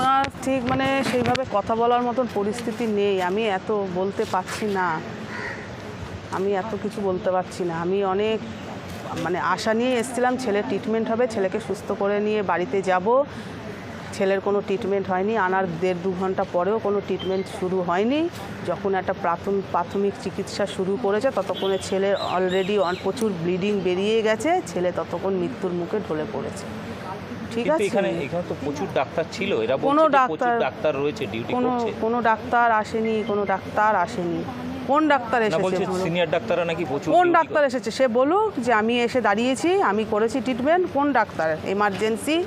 আমার ঠিক মানে সেইভাবে কথা বলার মতন পরিস্থিতি নেই। আমি এত বলতে পারছি না। আমি এত কিছু বলতে পারছি না। আমি অনেক মানে আশা নিয়ে এসেছিলাম ছেলের ট্রিটমেন্ট হবে, ছেলেকে সুস্থ করে নিয়ে বাড়িতে যাব। ছেলের কোনো ট্রিটমেন্ট হয়নি, আনার দেড় দু ঘণ্টা পরেও কোনো ট্রিটমেন্ট শুরু হয়নি। যখন একটা প্রাথমিক প্রাথমিক চিকিৎসা শুরু করেছে, ততক্ষণে ছেলের অলরেডি প্রচুর ব্লিডিং বেরিয়ে গেছে। ছেলে ততক্ষণ মৃত্যুর মুখে ঢলে পড়েছে। ঠিক আছে। এখানে এখানে তো প্রচুর ডাক্তার ছিল। এরা কোনো ডাক্তার- ডাক্তার রয়েছে ডিউটি কোনো করছে। কোনো ডাক্তার আসেনি কোনো ডাক্তার আসেনি। কোন ডাক্তার এসেছে সিনিয়র ডাক্তাররা নাকি প্রচুর কোন ডাক্তার এসেছে? সে বলুক যে আমি এসে দাঁড়িয়েছি আমি করেছি ট্রিটমেন্ট কোন ডাক্তার? এমার্জেন্সি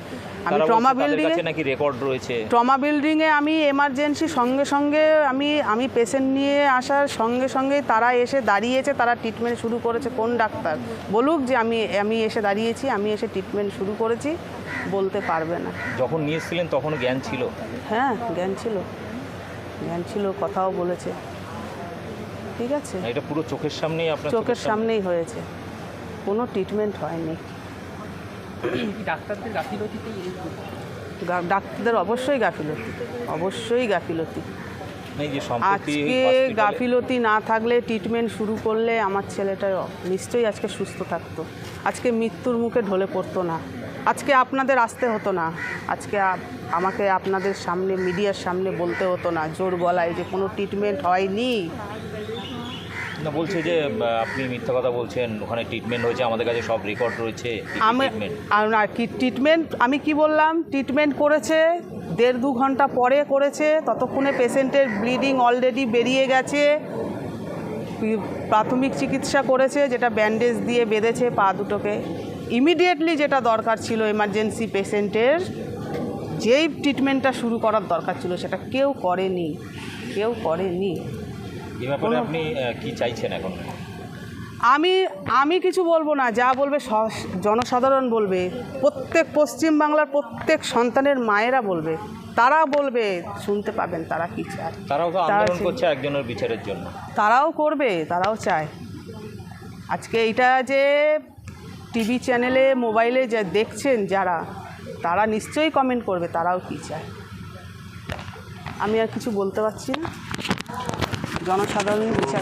আমি ট্রমা বিল্ডিংয়ে নাকি রেকর্ড রয়েছে। ট্রমা বিল্ডিংয়ে আমি এমার্জেন্সি সঙ্গে সঙ্গে আমি আমি পেশেন্ট নিয়ে আসার সঙ্গে সঙ্গে তারা এসে দাঁড়িয়েছে তারা ট্রিটমেন্ট শুরু করেছে। কোন ডাক্তার? বলুক যে আমি আমি এসে দাঁড়িয়েছি আমি এসে ট্রিটমেন্ট শুরু করেছি বলতে পারবে না। যখন নিয়ে এসেছিলেন তখন জ্ঞান ছিল? হ্যাঁ জ্ঞান ছিল। জ্ঞান ছিল কথাও বলেছে। ঠিক আছে? এটা পুরো চোখের সামনেই আপনার চোখের সামনেই হয়েছে। কোনো ট্রিটমেন্ট হয়নি। ডাক্তারদের ডাক্তারদের অবশ্যই গাফিলতি অবশ্যই গাফিলতি। সম্প্রতি আজকে গাফিলতি না থাকলে ট্রিটমেন্ট শুরু করলে আমার ছেলেটা নিশ্চয়ই আজকে সুস্থ থাকতো। আজকে মৃত্যুর মুখে ঢলে পড়তো না। আজকে আপনাদের আসতে হতো না। আজকে আমাকে আপনাদের সামনে মিডিয়ার সামনে বলতে হতো না জোর গলায় যে কোনো ট্রিটমেন্ট হয়নি। না বলছে যে আপনি মিথ্যা কথা বলছেন ওখানে ট্রিটমেন্ট হয়েছে আমাদের কাছে সব রেকর্ড রয়েছে আমি না কি ট্রিটমেন্ট আমি কি বললাম? ট্রিটমেন্ট করেছে দেড় দু ঘণ্টা পরে করেছে ততক্ষণে পেশেন্টের ব্লিডিং অলরেডি বেরিয়ে গেছে। প্রাথমিক চিকিৎসা করেছে যেটা ব্যান্ডেজ দিয়ে বেঁধেছে পা দুটোকে। ইমিডিয়েটলি যেটা দরকার ছিল এমার্জেন্সি পেশেন্টের যেই ট্রিটমেন্টটা শুরু করার দরকার ছিল সেটা কেউ করেনি। কেউ করেনি। ব্যাপারে আপনি কি চাইছেন এখন? আমি আমি কিছু বলব না যা বলবে জনসাধারণ বলবে প্রত্যেক পশ্চিম বাংলার প্রত্যেক সন্তানের মায়েরা বলবে তারা বলবে শুনতে পাবেন তারা কি চায়। তারাও তো আন্দোলন করছে একজনের বিচারের জন্য। তারাও করবে তারাও চায়। আজকে এইটা যে টিভি চ্যানেলে মোবাইলে যা দেখছেন যারা তারা নিশ্চয়ই কমেন্ট করবে তারাও কি চায়। আমি আর কিছু বলতে পারছি না। জনসাধারণ বিচার